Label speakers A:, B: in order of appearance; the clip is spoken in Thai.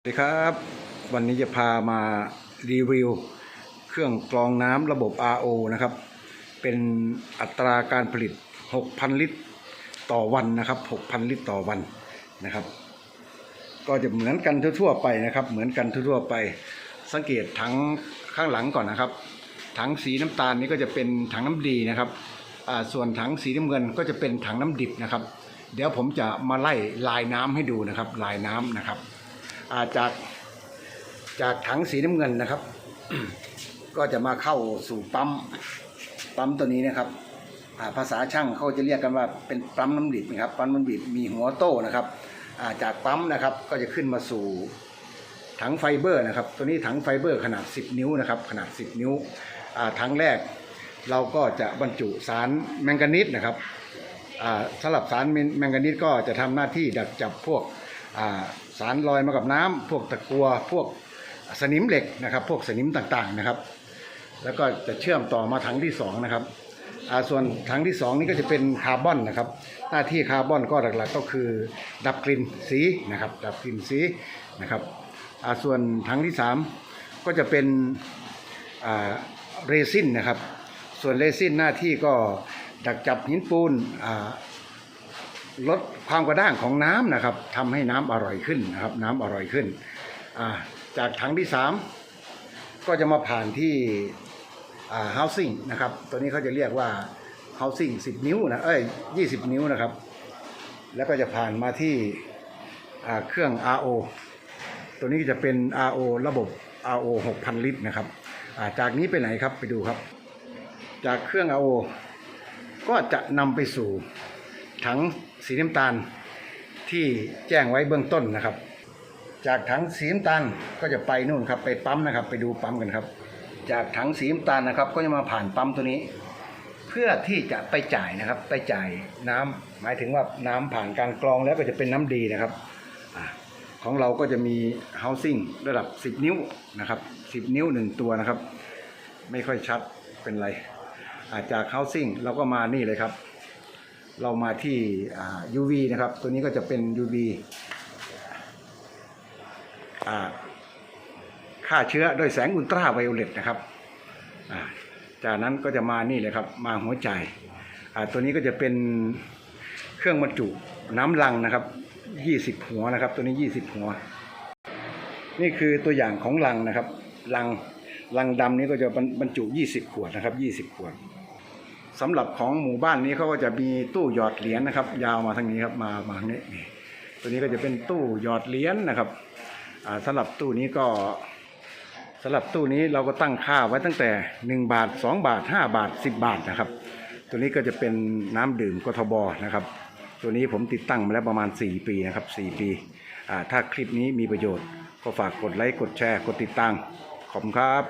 A: สวัสดีครับ วันนี้จะพามารีวิว เครื่องกรองน้ำระบบ RO นะครับ เป็นอัตราการผลิต 6,000 ลิตรต่อวันนะครับ 6,000 ลิตรต่อวันนะครับ ก็จะเหมือนกันทั่วๆไปนะครับ เหมือนกันทั่วๆไป สังเกตถังข้างหลังก่อนนะครับ ถังสีน้ำตาลนี้ก็จะเป็นถังน้ำดีนะครับส่วนถังสีน้ำเงินก็จะเป็นถังน้ำดิบนะครับ เดี๋ยวผมจะมาไล่ลายน้ำให้ดูนะครับ ลายน้ำนะครับ จากจากถังสีน้ำเงินนะครับ ก็จะมาเข้าสู่ปั๊มปั๊มตัวนี้นะครับภาษาช่างเขาจะเรียกกันว่าเป็นปั๊มน้ำดิบนะครับปั๊มน้ำดิบมีหัวโต้นะครับาจากปั๊มนะครับก็จะขึ้นมาสู่ถังไฟเบอร์นะครับ ตัวนี้ถังไฟเบอร์ขนาด 10 นิ้วนะครับขนาด 10 นิ้วถังแรกเราก็จะบรรจุสารแมงกานีสนะครับสำหรับสารแมงกานีสก็จะทำหน้าที่ดักจับพวก สารลอยมากับน้ำพวกตะกัวพวกสนิมเหล็กนะครับ พวกสนิมต่างๆนะครับ แล้วก็จะเชื่อมต่อมาถังที่สองนะครับส่วนถังที่สองนี่ก็จะเป็นคาร์บอนนะครับ หน้าที่คาร์บอนก็หลักๆก็คือ ดับกลิ่นสีนะครับ ดับกลิ่นสีนะครับส่วนถังที่สามก็จะเป็นเรซินนะครับ ส่วนเรซินหน้าที่ก็ดักจับหินปูนลด ความกระด้างของน้ำนะครับทำให้น้ำอร่อยขึ้นนะครับ น้ำอร่อยขึ้น จากถังที่สามก็จะมาผ่านที่ housing นะครับ ตัวนี้เขาจะเรียกว่า housing 10 นิ้วนะเอ้ย20 นิ้วนะครับ แล้วก็จะผ่านมาที่เครื่อง RO ตัวนี้จะเป็น RO ระบบ RO 6,000 ลิตรนะครับจากนี้ไปไหนครับไปดูครับ จากเครื่อง RO ก็จะนำไปสู่ ถังสีน้ำตาลที่แจ้งไว้เบื้องต้นนะครับ จากถังสีน้ำตาลก็จะไปนู่นครับ ไปปั๊มนะครับ ไปดูปั๊มกันครับ จากถังสีน้ำตาลนะครับ ก็จะมาผ่านปั๊มตัวนี้ เพื่อที่จะไปจ่ายนะครับ ไปจ่ายน้ำหมายถึงว่าน้ำผ่านการกรองแล้วก็จะเป็นน้ำดีนะครับอของเราก็จะมี housing ระดับ 10 นิ้วนะครับ 10 นิ้วหนึ่งตัวนะครับ ไม่ค่อยชัดเป็นไร อาจาก housing เราก็มานี่เลยครับ เรามาที่ UV นะครับ ตัวนี้ก็จะเป็น UV อ่าฆ่าเชื้อด้วยแสงอุลตราไวโอเลตนะครับ จากนั้นก็จะมานี่เลยครับ มาหัวใจ ตัวนี้ก็จะเป็นเครื่องบรรจุน้ำลังนะครับ20หัวนะครับ ตัวนี้20หัว นี่คือตัวอย่างของลังนะครับ ลังลังดำนี้ก็จะบรรบรรจุ20ขวดนะครับ20ขวด สำหรับของหมู่บ้านนี้เขาก็จะมีตู้หยอดเหรียญนะครับ ยาวมาทางนี้ครับมามาทางนี้นี่ตัวนี้ก็จะเป็นตู้หยอดเหรียญนะครับอ่าสำหรับตู้นี้ก็สำหรับตู้นี้เราก็ตั้งค่าไว้ตั้งแต่ 1 บาท 2 บาท 5 บาท 10 บาทนะครับ ตัวนี้ก็จะเป็นน้ำดื่มกทบนะครับ ตัวนี้ผมติดตั้งมาแล้วประมาณ 4 ปีนะครับ 4 ปีถ้าคลิปนี้มีประโยชน์ ก็ฝากกดไลค์กดแชร์กดติดตามขอบคุณครับ